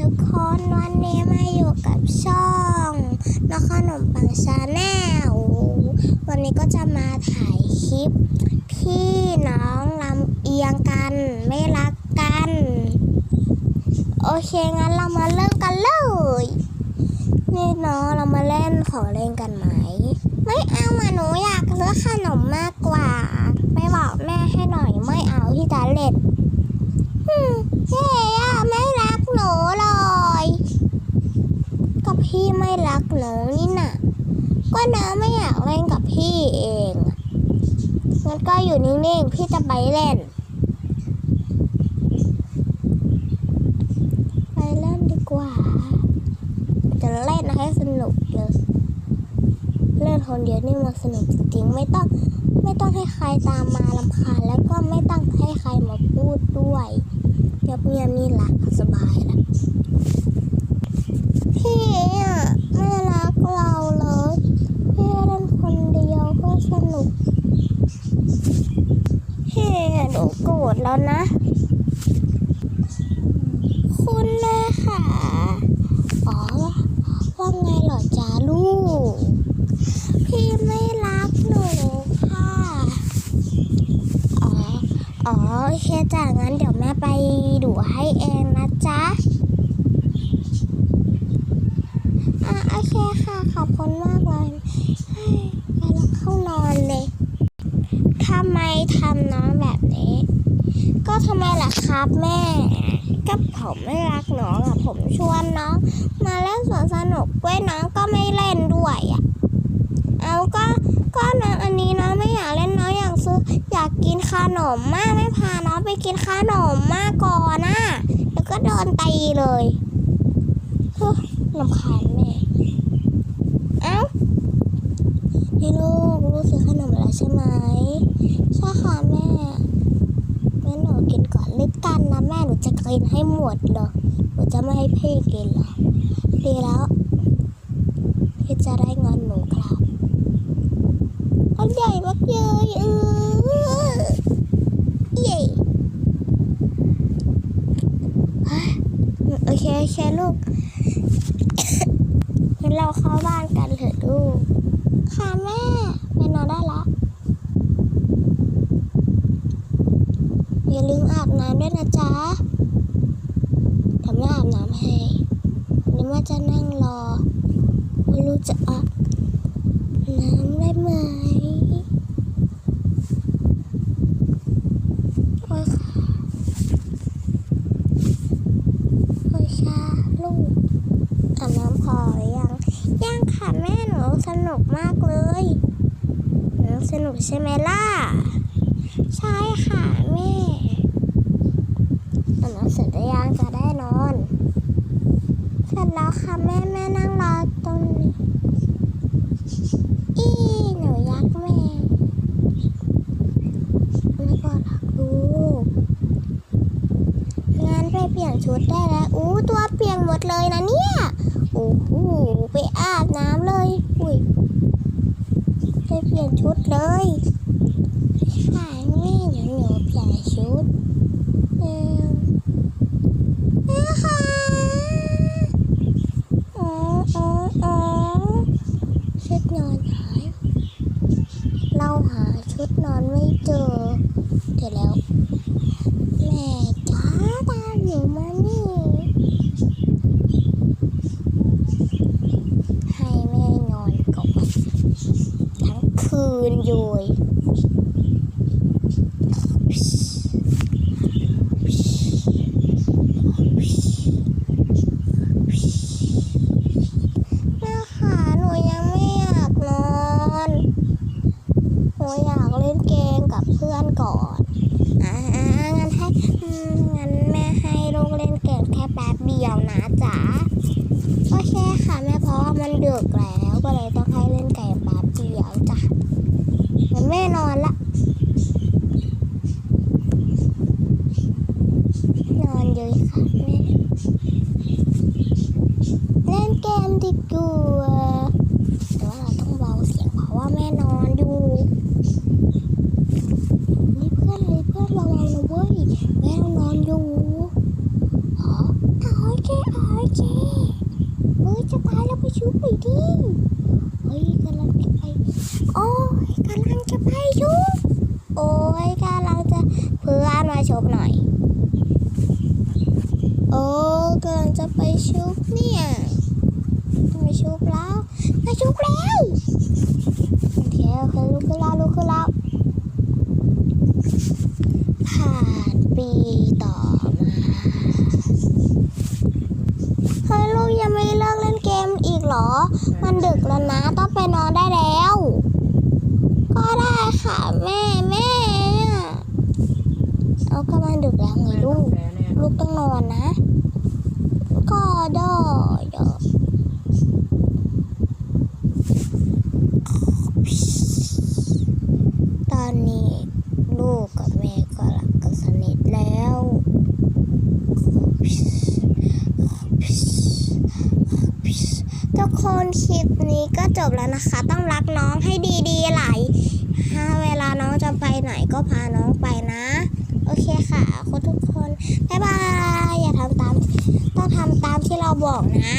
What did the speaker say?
ทุกคนวันนี้มาอยู่กับช่องนกขนมปังชาแนลวันนี้ก็จะมาถ่ายคลิป พี่น้องลำเอียงกันไม่รักกัน โอเคงั้นเรามาเริ่มกันเลย นี่เนาะเรามาเล่นของเล่นกันไหม ไม่เอาอะหนูอยากซื้อขนมมากกว่าไปบอกแม่ให้หน่อยไม่เอาที่จะเล่น อืมเจ๊อะไม่รักหนูเลย ก็พี่ไม่ รักหนูนี่น่ะ ก็น้าไม่อยากเล่นกับพี่เองงั้นก็อยู่นิ่งๆ พี่จะไปเล่น ไปเล่นดีกว่า จะเล่นให้สนุกเลยเล่นคนเดียวนี่มันสนุกจริงๆไม่ต้องไม่ต้องให้ใครตามมาลำคาญแล้วก็ไม่ต้องให้ใครมาพูดด้วยเงียบเงียบนี่หละสบายละพี่อะไม่รักเราเลย พี่เล่นคนเดียวก็สนุก พี่หนูโกรธแล้วนะ คุณแม่ค่ะ อ๋อ ว่าไงเหรอจ้าลูก พี่ไม่รักหนูค่ะ อ๋อ อ๋อโอเคจ้ะงั้นเดี๋ยวแม่ไปดูให้เองนะจ๊ะ อะโอเคค่ะ ขอบคุณมากเลยเฮ้ยไปแล้วเข้านอนเลยทำไมทำน้องแบบนี้ ก็ทำไมล่ะ ครับแม่ ก็ผมไม่รักน้องอะ ผมชวนน้อง มาเล่นสวนสนุกด้วยน้องก็ไม่เล่นด้วยอะ เอาก็ก็น้องอันนี้น้องไม่อยากเล่นน้องอยากซื้ออยากกินขนมมากไม่พาน้องไปกินขนมมากก่อนนะแล้วก็โดนตีเลยเฮ้ยลำคาญแม่เอ้านี่ลูกลูกซื้อขนมแล้วใช่ไหมใช่ค่ะแม่งั้นหนูกินก่อนลึกกันนะแม่หนูจะ กินให้หมดเลยหนูจะไม่ให้พี่กินหรอกดีแล้ว พี่จะได้เงินหนูครับอันใหญ่มากเลยเออเย่เฮ้ยโอเคโอเคลูกงั้นเราเข้าบ้านกันเถอะลูก ค่ะแม่ไปนอนได้ละอย่าลืมอาบน้ำด้วยนะจ๊ะทำแม่อาบน้ำให้ นี่แม่จะนั่งรอไม่รู้จะอาบน้ำได้ไหมโอ้ยค่ะโอ้ยค่ะลูกอาบน้ำพอหรือยัง ยังค่ะแม่หนูสนุกมากเลยหนูสนุกใช่ไหมล่ะ ใช่ค่ะแม่อาบน้ำเสร็จหรือยังจะได้นอน สร็จแล้วค่ะแม่แม่นั่งรอตรงนี้ อีหนูยักแม่ไม่ก็รักลูกงั้นไปเปลี่ยนชุดได้แล้ว อู้ตัวเปียกหมดเลยนะเนี่ย โอ้โหไปอาบน้ำเลย อุ้ยไปเปลี่ยนชุดเลยค่ะนี่เดี๋ยวหนูเปลี่ยนชุดเอนะคะอ๋ออ๋ออ๋อชุดนอนหาย เราหาชุดนอนไม่เจอ เดี๋ยวแล้ว แม่จ้าตามหนูมานี่ ให้แม่นอนก่อนทั้งคืนเลยแม่ค่ะหนูยังไม่อยากนอน หนูอยากเล่นเกมกับเพื่อนก่อน อ่างั้นให้อืมงั้นแม่ให้ลูกเล่นเกมแค่แป๊บเดียวนะจ๊ะโอเคค่ะแม่เพราะว่ามันดึกแล้วก็เลยต้องให้เล่นเกมแป๊บเดียวจ้ะ แม่นอนละ นอนเลยค่ะแม่เล่นเกมดีกว่าแต่ว่าเราต้องเบาเสียงเพราะว่าแม่นอนอยู่นี่เพื่อนเลยเพื่อนเบาๆนะเว้ยแม่นอนอยู่อ๋อเอาโอเคโอเคเฮ้ยจะตายแล้วไปชุบไปดิเฮ้ยกำลังจะไปอ้ย กำลังจะไปชุบโอ้ยกำลังจะเพื่อนมาชุบหน่อย โอ้กำลังจะไปชุบเนี่ยไปชุบแล้วไปชุบแล้วโอเคโอเคลุกขึ้นแล้วลุกขึ้นแล้วผ่านปีต่อมาเฮ้ยลูกยังไม่เลิกเล่นเกมอีกเหรอ มันดึกแล้วนะ ต้องไปนอนได้แล้ว แม่แม่เอาก็มันดึกแล้วไงลูก ลูกต้องนอนนะ ก็ได้เดี๋ยวตอนนี้ลูกกับแม่ก็รักกันสนิทแล้วทุกคนคลิปนี้ก็จบแล้วนะคะ ต้องรักน้องให้ดีๆหลายถ้าเวลาน้องจะไปไหน ก็พาน้องไปนะ โอเคค่ะคุณทุกคน บ๊ายบาย อย่าทำตาม ต้องทำตามที่เราบอกนะ